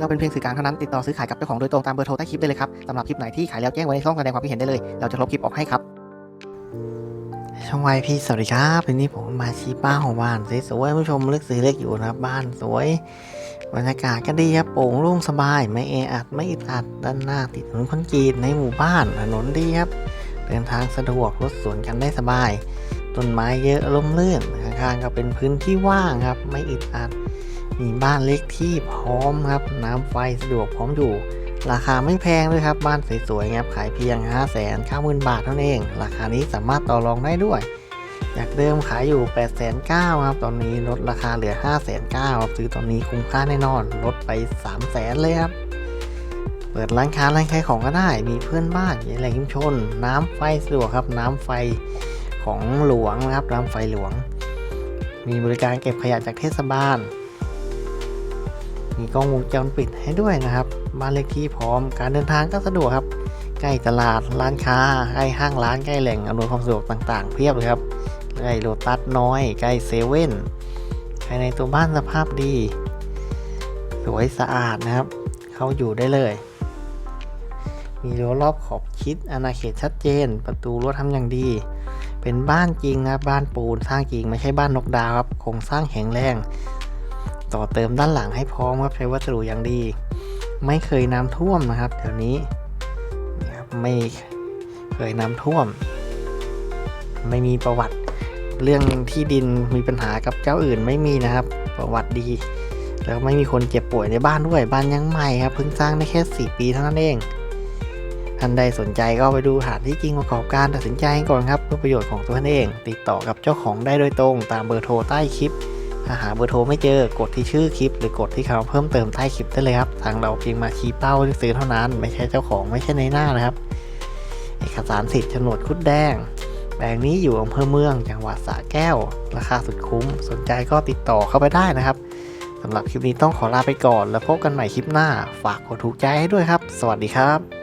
เราเป็นเพียงสื่อกลางเท่านั้นติดต่อซื้อขายกับเจ้าของโดยตรงตามเบอร์โทรใต้คลิปได้เลยครับสำหรับคลิปไหนที่ขายแล้วแจ้งไว้ในช่องแสดงความคิดเห็นได้เลย เราจะลบคลิปออกให้ครับ ช่องไวพี่สวัสดีครับวันนี้ผมมาชี้ป้าของบ้านสวยๆผู้ชมเลือกซื้อเลือกอยู่นะครับบ้านสวยบรรยากาศก็ดีครับโปร่งโล่งสบาย ไม่แออัดไม่อึดอัดด้านหน้าติดถนนคอนกรีตในหมู่บ้านถนนดีครับเดินทางสะดวกรถสวนกันได้สบายต้นไม้เยอะร่มรื่นข้างๆก็เป็นพื้นที่ว่างครับ ไม่อึดอัด มีบ้านเล็กที่พร้อมครับ น้ำไฟสะดวกพร้อมอยู่ ราคาไม่แพงด้วยครับ บ้านสวยๆครับขายเพียง 5 9 0 0 0 0 บาทเท่านั้นเอง ราคานี้สามารถต่อรองได้ด้วยจากเดิมขายอยู่ 8 9 0 0 0ครับ ตอนนี้ลดราคาเหลือ 5 9 0 0 0ครับซื้อตอนนี้คุ้มค่าแน่นอน ลดไป 3 0 0 0 0 0เลยครับ เปิดร้านค้าร้านขายของก็ได้ มีเพื่อนบ้านมีแหล่งชุมชน น้ำไฟสะดวกครับ น้ำไฟของหลวงนะครับ น้ำไฟหลวง มีบริการเก็บขยะจากเทศบาล มีกล้องวงจรปิดให้ด้วยนะครับบ้านเลขที่พร้อมการเดินทางก็สะดวกครับ ใกล้ตลาดร้านค้าใกล้ห้างร้านใกล้แหล่งอำนวยความสะดวกต่างๆ เพียบเลยครับใกล้โลตัสน้อย ใกล้เซเว่นภายในตัวบ้านสภาพดี สวยสะอาดนะครับ เข้าอยู่ได้เลย มีรั้วรอบขอบชิดอาณาเขตชัดเจน ประตูรั้วทำอย่างดีเป็นบ้านจริงนะครับบ้านปูนสร้างจริงไม่ใช่บ้านนกดาวครับโครงสร้างแข็งแรง ต่อเติมด้านหลังให้พร้อมครับใช้วัสดุอย่างดี ไม่เคยน้ำท่วมนะครับแถวนี้นี่ครับไม่เคยน้ำท่วม ไม่มีประวัติเรื่องที่ดินมีปัญหากับเจ้าอื่นไม่มีนะครับ ประวัติดี แล้วไม่มีคนเจ็บป่วยในบ้านด้วยบ้านยังใหม่ครับเพิ่งสร้างได้แค่ 4 ปีเท่านั้นเองท่านใดสนใจก็ไปดูสถาที่จริงประกอบการตัดสินใจก่อนครับเพื่อประโยชน์ของตัวท่านเอง ติดต่อกับเจ้าของได้โดยตรงตามเบอร์โทรใต้คลิป ถ้าหาเบอร์โทรไม่เจอกดที่ชื่อคลิป หรือกดที่คำเพิ่มเติมใต้คลิปได้เลยครับ ทางเราเพียงมาชี้เป้าซื้อเท่านั้น ไม่ใช่เจ้าของไม่ใช่ในหน้านะครับ เอกสารสิทธิ์โฉนดคุดแดงแปลงนี้อยู่อำเภอเมืองจังหวัดสระแก้ว ราคาสุดคุ้ม สนใจก็ติดต่อเข้าไปได้นะครับสำหรับคลิปนี้ต้องขอลาไปก่อน แล้วพบกันใหม่คลิปหน้า ฝากกดถูกใจให้ด้วยครับ สวัสดีครับ